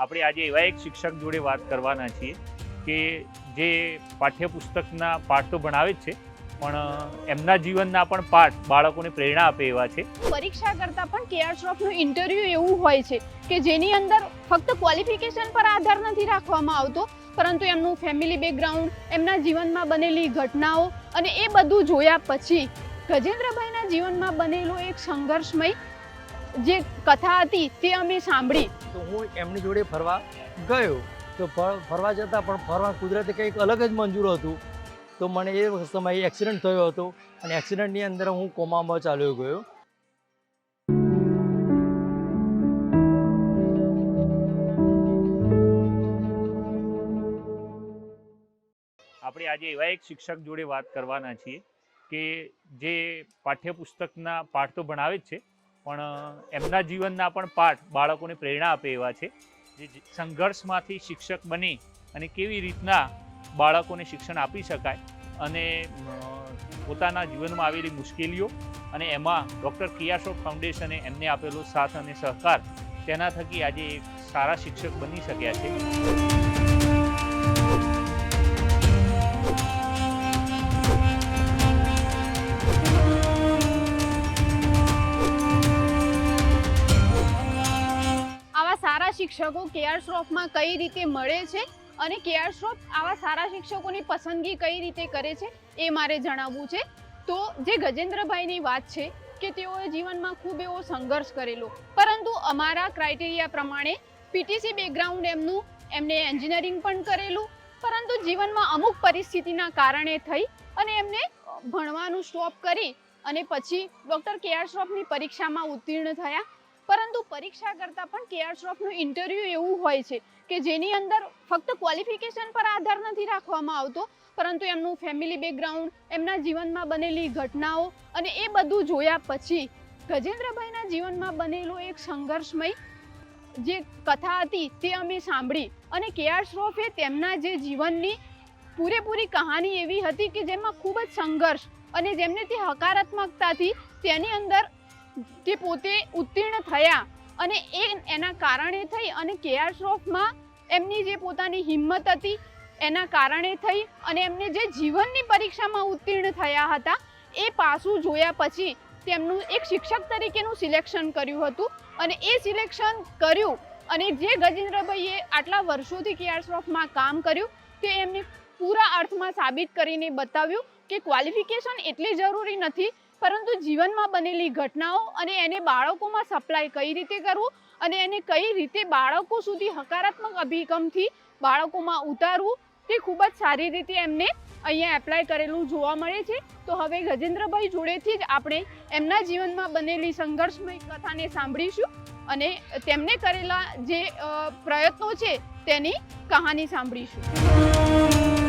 આપણે આજે એવા એક શિક્ષક જોડે વાત કરવાના છીએ કે જે પાઠ્યપુસ્તકના પાઠ તો ભણાવે જ છે, પણ એમના જીવનના પણ પાઠ બાળકોને પ્રેરણા આપે એવા છે. પરીક્ષા કરતાં પણ કેઆર શ્રોફનું ઇન્ટરવ્યૂ એવું હોય છે કે જેની અંદર ફક્ત ક્વોલિફિકેશન પર આધાર નથી રાખવામાં આવતો, પરંતુ એમનું ફેમિલી બેકગ્રાઉન્ડ, એમના જીવનમાં બનેલી ઘટનાઓ અને એ બધું જોયા પછી ગજેન્દ્રભાઈના જીવનમાં બનેલો એક સંઘર્ષમય જે કથા હતી તે અમે સાંભળી. તો હું એમની જોડે ફરવા ગયો. તો ફરવા જતાં પણ ફરવા કુદરતે કંઈક અલગ જ મંજૂર હતું. તો મને એ સમયે એક્સિડન્ટ થયો હતો અને એક્સિડન્ટની અંદર હું કોમામાં ચાલ્યો ગયો. આપણે આજે એવા એક શિક્ષક જોડે વાત કરવાના છીએ કે જે પાઠ્યપુસ્તકના પાઠ તો ભણાવે જ છે પણ એમના જીવનના પણ પાઠ બાળકોને પ્રેરણા આપે એવા છે જે સંઘર્ષમાંથી શિક્ષક બની અને કેવી રીતના બાળકોને શિક્ષણ આપી શકાય અને પોતાના જીવનમાં આવેલી મુશ્કેલીઓ અને એમાં ડૉક્ટર કિયાશોક ફાઉન્ડેશને એમને આપેલો સાથ અને સહકાર તેના થકી આજે એક સારા શિક્ષક બની શક્યા છે. શિક્ષકો કેઆર શ્રોફમાં કઈ રીતે મળે છે અને કેઆર શ્રોફ આવા સારા શિક્ષકોની પસંદગી કઈ રીતે કરે છે એ મારે જણાવવું છે. તો જે ગજેન્દ્રભાઈની વાત છે કે તેઓએ જીવનમાં ખૂબ એવો સંઘર્ષ કરેલો, પરંતુ અમારા ક્રાઇટેરિયા પ્રમાણે પીટીસી બેકગ્રાઉન્ડ એમનું, એમને એન્જિનિયરિંગ પણ કરેલું, પરંતુ જીવનમાં અમુક પરિસ્થિતિના કારણે થઈ અને એમને ભણવાનું સ્ટોપ કરી અને પછી ડૉક્ટર કે આર શ્રોફની પરીક્ષામાં ઉત્તીર્ણ થયા. પરંતુ પરીક્ષા કરતાં પણ કેઆર શ્રોફનું ઇન્ટરવ્યૂ એવું હોય છે કે જેની અંદર ફક્ત ક્વોલિફિકેશન પર આધાર નથી રાખવામાં આવતો, પરંતુ એમનું ફેમિલી બેકગ્રાઉન્ડ એમના જીવનમાં બનેલી ઘટનાઓ અને એ બધું જોયા પછી ગજેન્દ્રભાઈના જીવનમાં બનેલો એક સંઘર્ષમય જે કથા હતી તે અમે સાંભળી અને કેઆર શ્રોફે તેમના જે જીવનની પૂરેપૂરી કહાની એવી હતી કે જેમાં ખૂબ જ સંઘર્ષ અને જેમને તે હકારાત્મકતાથી તેની અંદર તે પોતે ઉત્તીર્ણ થયા અને એ એના કારણે થઈ અને કેઆર શ્રોફમાં એમની જે પોતાની હિંમત હતી, એના કારણે થઈ અને એમને જે જીવનની પરીક્ષામાં ઉત્તીર્ણ થયા હતા, એ પાસું જોયા પછી તેમનું એક શિક્ષક તરીકેનું સિલેક્શન કર્યું હતું અને એ સિલેક્શન કર્યું અને જે ગજેન્દ્રભાઈએ આટલા વર્ષોથી કેઆર શ્રોફમાં કામ કર્યું, તે એમને પૂરા અર્થમાં સાબિત કરીને બતાવ્યું કે ક્વોલિફિકેશન એટલી જરૂરી નથી પરંતુ જીવનમાં બનેલી ઘટનાઓ અને એને બાળકોમાં સપ્લાય કઈ રીતે કરવું અને એને કઈ રીતે બાળકો સુધી હકારાત્મક અભિગમથી બાળકોમાં ઉતારવું, તે ખૂબ જ સારી રીતે એમને અહીંયા એપ્લાય કરેલું જોવા મળે છે. તો હવે ગજેન્દ્રભાઈ જોડેથી જ આપણે એમના જીવનમાં બનેલી સંઘર્ષમય કથાને સાંભળીશું અને તેમને કરેલા જે પ્રયત્નો છે તેની કહાની સાંભળીશું.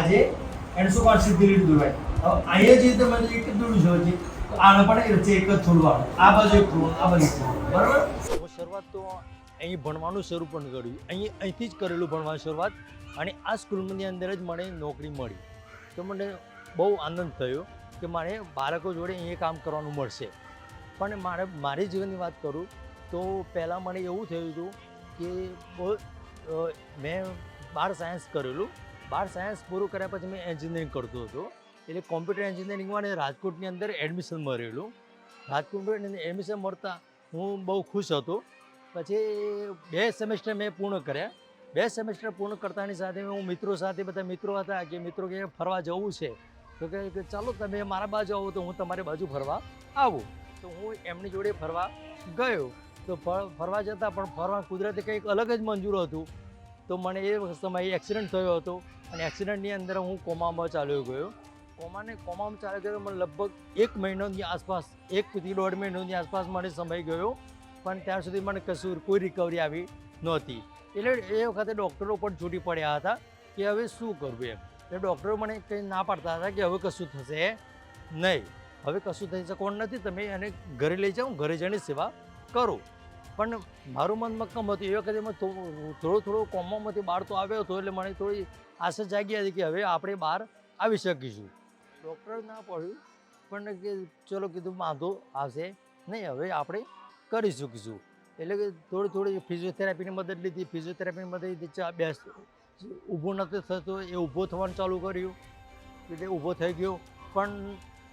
આજે એણસો પાંચ સિદ્ધિ લીધું ભાઈ? હવે અહીંયા જે તમે એક જ દોડું છો હજી આને પણ વચ્ચે એક જ છોડવાનું આ બાજુ એક આ બાજુ બરાબર? શરૂઆત તો અહીં ભણવાનું શરૂ પણ કર્યું. અહીં, અહીંથી જ કરેલું ભણવાની શરૂઆત. અને આ સ્કૂલની અંદર જ મને નોકરી મળી. તો મને બહુ આનંદ થયો કે મારે બાળકો જોડે અહીંયા કામ કરવાનું મળશે. પણ મારે, મારી જીવનની વાત કરું, તો પહેલાં મને એવું થયું હતું કે મેં બાર સાયન્સ કરેલું. બાર સાયન્સ પૂરું કર્યા પછી મેં એન્જિનિયરિંગ કરતો હતો. એટલે કોમ્પ્યુટર એન્જિનિયરિંગમાં અને રાજકોટની અંદર એડમિશન મળેલું. રાજકોટની અંદર એડમિશન મળતા હું બહુ ખુશ હતો. પછી બે સેમેસ્ટર મેં પૂર્ણ કર્યા. બે સેમેસ્ટર પૂર્ણ કરતાની સાથે હું મિત્રો સાથે, બધા મિત્રો હતા કે મિત્રો કે ફરવા જવું છે, તો કે ચાલો તમે મારા બાજુ આવો તો હું તમારી બાજુ ફરવા આવું. તો હું એમની જોડે ફરવા ગયો. તો ફરવા જતાં પણ ફરવા કુદરતે કંઈક અલગ જ મંજૂર હતું. તો મને એ સમયે એક્સિડન્ટ થયો હતો અને એક્સિડન્ટની અંદર હું કોમામાં ચાલ્યો ગયો. કોમાને કોમામાં ચાલ્યો ગયો મને લગભગ એક મહિનોની આસપાસ એકથી દોઢ મહિનોની આસપાસ મને સમય ગયો. પણ ત્યાં સુધી મને કશું કોઈ રિકવરી આવી નહોતી. એટલે એ વખતે ડૉક્ટરો પણ છૂટી પડ્યા હતા કે હવે શું કરવું એમ. એટલે ડૉક્ટરો મને કંઈ ના પાડતા હતા કે હવે કશું થશે નહીં. હવે કશું થઈ શકવાનું નથી. તમે એને ઘરે લઈ જાઓ, ઘરે જઈને સેવા કરો. પણ મારું મન મક્કમ હતું. એ વખતે મેં થોડું થોડું કોમોમાંથી બહાર તો આવ્યો હતો એટલે મને થોડી આશા જાગી હતી કે હવે આપણે બહાર આવી શકીશું. ડૉક્ટર ના પડ્યું, પણ કે ચલો કીધું વાંધો આવશે નહીં, હવે આપણે કરી શકીશું. એટલે કે થોડી થોડી ફિઝિયોથેરાપીની મદદ લીધી. ફિઝિયોથેરાપીની મદદ લીધી બેસ ઊભો નથી થતો, એ ઊભો થવાનું ચાલુ કર્યું. એટલે ઊભો થઈ ગયો. પણ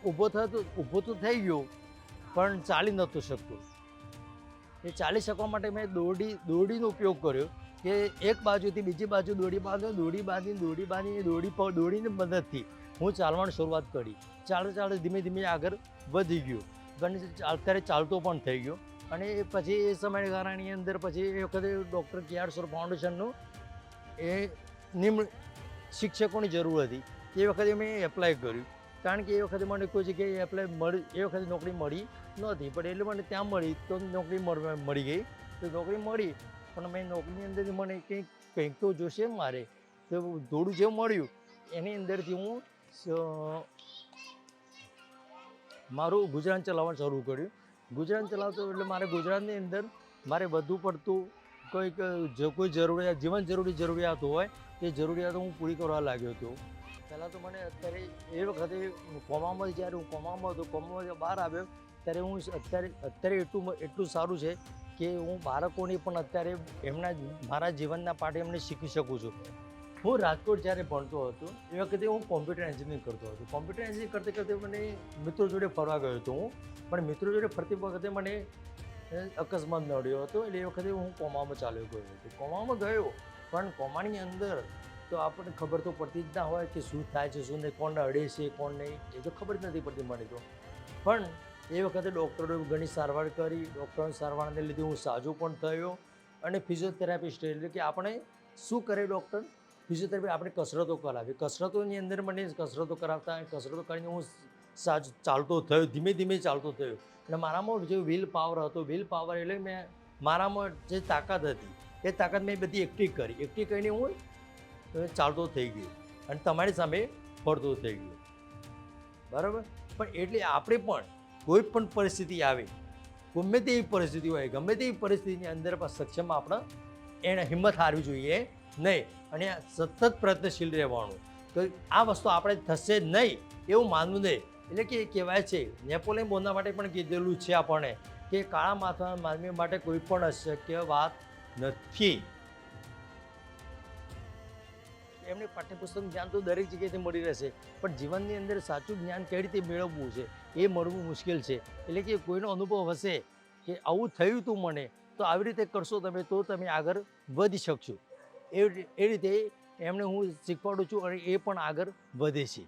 ઊભો થતો, ઊભો તો થઈ ગયો, પણ ચાલી નહોતું શકતો. એ ચાલી શકવા માટે મેં દોરડી, દોરડીનો ઉપયોગ કર્યો કે એક બાજુથી બીજી બાજુ દોડી બાંધો દોડી બાંધીને દોડી બાંધીને દોડી પ- દોડીની મદદથી હું ચાલવાની શરૂઆત કરી. ચાલતા ચાલતા ધીમે ધીમે આગળ વધી ગયો. ઘણી અત્યારે ચાલતો પણ થઈ ગયો. અને પછી એ સમયગાળાની અંદર પછી એ વખતે ડૉક્ટર કે આર સોર ફાઉન્ડેશનનું એ નિમ શિક્ષકોની જરૂર હતી. એ વખતે મેં એપ્લાય કર્યું. કારણ કે એ વખતે મને કોઈ જગ્યાએ એપ્લાય મળી એ વખતે નોકરી મળી નહોતી, પણ એટલે મને ત્યાં મળી તો નોકરી મળ- ગઈ. તો નોકરી મળી, પણ મેં નોકરીની અંદર મને કંઈક કંઈક તો જોશે મારે. તો થોડું જે મળ્યું, એની અંદરથી હું મારું ગુજરાન ચલાવવાનું શરૂ કર્યું. ગુજરાન ચલાવતો એટલે મારે ગુજરાતની અંદર મારે વધુ પડતું કોઈક કોઈ જરૂરિયાત જીવન જરૂરી જરૂરિયાત હોય, એ જરૂરિયાતો હું પૂરી કરવા લાગ્યો હતો. પહેલાં તો મને અત્યારે એ વખતે કોમામાં જ્યારે હું કોમામાં હતો, કોમામાં બહાર આવ્યો, ત્યારે હું અત્યારે અત્યારે એટલું એટલું સારું છે કે હું બાળકોને પણ અત્યારે એમના મારા જીવનના પાઠે એમને શીખી શકું છું. હું રાજકોટ જ્યારે ભણતો હતો, એ વખતે હું કોમ્પ્યુટર એન્જિનિયરિંગ કરતો હતો. કોમ્પ્યુટર એન્જિનિયરિંગ કરતે કરતે મને મિત્રો જોડે ફરવા ગયો હતો હું, પણ મિત્રો જોડે ફરતી વખતે મને અકસ્માત નડ્યો હતો, એટલે એ વખતે હું કોમામાં ચાલ્યો ગયો હતો. કોમામાં ગયો, પણ કોમાની અંદર તો આપણને ખબર તો પડતી જ ના હોય કે શું થાય છે, શું નહીં કોણ અડે છે, કોણ નહીં, એ તો ખબર જ નથી પડતી મને તો. પણ એ વખતે ડૉક્ટરોએ ઘણી સારવાર કરી, ડૉક્ટરોની સારવારને લીધે હું સાજો પણ થયો અને ફિઝિયોથેરાપિસ્ટ એટલે કે આપણે શું કરે ડૉક્ટર? ફિઝિયોથેરાપી આપણે કસરતો કરાવી. કસરતોની અંદર મને કસરતો કરાવતા કસરતો કરીને હું સાજ ચાલતો થયો, ધીમે ધીમે ચાલતો થયો. અને મારામાં જે વિલ પાવર હતો, વિલ પાવર એટલે મેં મારામાં જે તાકાત હતી, એ તાકાત મેં બધી એકઠી કરી. એકઠી કરીને હું અ, ચાલતો થઈ ગયો. અને તમારી સામે ફરતો થઈ ગયો. બરાબર? પણ એટલે આપણે પણ કોઈ પણ પરિસ્થિતિ આવે ગમે તેવી પરિસ્થિતિ હોય ગમે તેવી પરિસ્થિતિની અંદર પણ સક્ષમ આપણે એને હિંમત હારવી જોઈએ નહીં. અને સતત પ્રયત્નશીલ રહેવાનું. તો આ વસ્તુ આપણે થશે નહીં એવું માનવું નહીં. એટલે કે કહેવાય છે નેપોલિયન બોના માટે પણ કીધેલું છે આપણને કે કાળા માથાના માનવી માટે કોઈ પણ અશક્ય વાત નથી. એમને પાઠ્યપુસ્તક જ્ઞાન તો દરેક જગ્યાએથી મળી રહેશે. પણ જીવનની અંદર સાચું જ્ઞાન કઈ રીતે મેળવવું છે, એ મળવું મુશ્કેલ છે. એટલે કે કોઈનો અનુભવ હશે કે આવું થયું તું મને, તો આવી રીતે કરશો તમે, તો તમે આગળ વધી શકશો. એ રીતે એમને હું શીખવાડું છું અને એ પણ આગળ વધે છે.